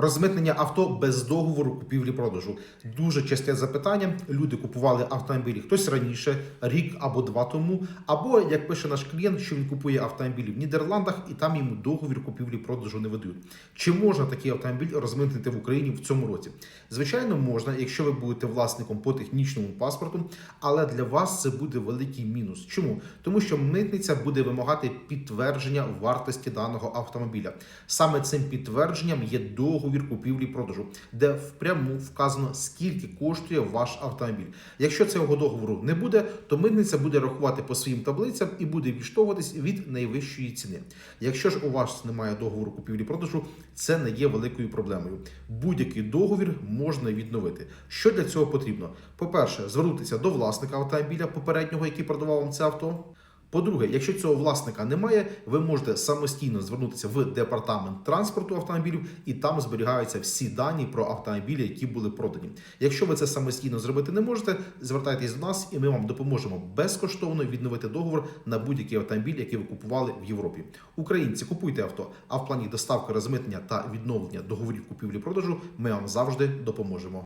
Розмитнення авто без договору купівлі-продажу. Дуже часте запитання. Люди купували автомобілі хтось раніше, рік або два тому. Або як пише наш клієнт, що він купує автомобілі в Нідерландах і там йому договір купівлі-продажу не видають. Чи можна такий автомобіль розмитнити в Україні в цьому році? Звичайно, можна, якщо ви будете власником по технічному паспорту, але для вас це буде великий мінус. Чому? Тому що митниця буде вимагати підтвердження вартості даного автомобіля. Саме цим підтвердженням є договір купівлі-продажу, де впряму вказано, скільки коштує ваш автомобіль. Якщо цього договору не буде, то митниця буде рахувати по своїм таблицям і буде відштовхуватись від найвищої ціни. Якщо ж у вас немає договору купівлі-продажу, це не є великою проблемою. Будь-який договір можна відновити. Що для цього потрібно? По-перше, звернутися до власника автомобіля попереднього, який продавав вам це авто. По-друге, якщо цього власника немає, ви можете самостійно звернутися в департамент транспорту автомобілів, і там зберігаються всі дані про автомобілі, які були продані. Якщо ви це самостійно зробити не можете, звертайтесь до нас, і ми вам допоможемо безкоштовно відновити договор на будь-який автомобіль, який ви купували в Європі. Українці купуйте авто, а в плані доставки, розмитнення та відновлення договорів купівлі-продажу ми вам завжди допоможемо.